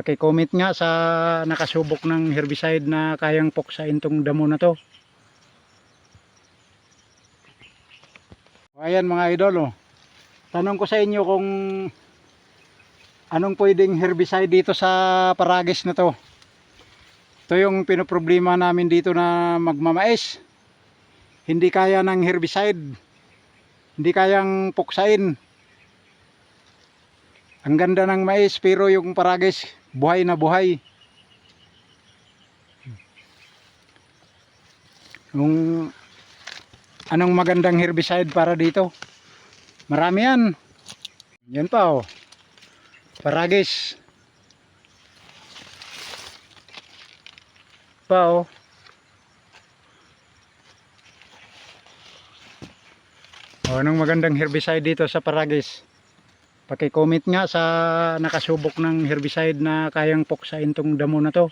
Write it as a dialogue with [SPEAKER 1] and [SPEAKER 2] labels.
[SPEAKER 1] Paki-comment nga sa nakasubok ng herbicide na kayang puksain tong damo na to. Ayan mga idol oh. Tanong ko sa inyo kung anong pwedeng herbicide dito sa paragis na to. Ito yung pinoproblema namin dito na magmamais. Hindi kaya ng herbicide. Hindi kayang puksain. Ang ganda ng mais pero yung paragis buhay na buhay. Yung anong magandang herbicide para dito? Marami yan. Yan pa oh. Paragis. Pa oh. O, anong magandang herbicide dito sa paragis? Paki-comment nga sa nakasubok ng herbicide na kayang puksain tong damo na to.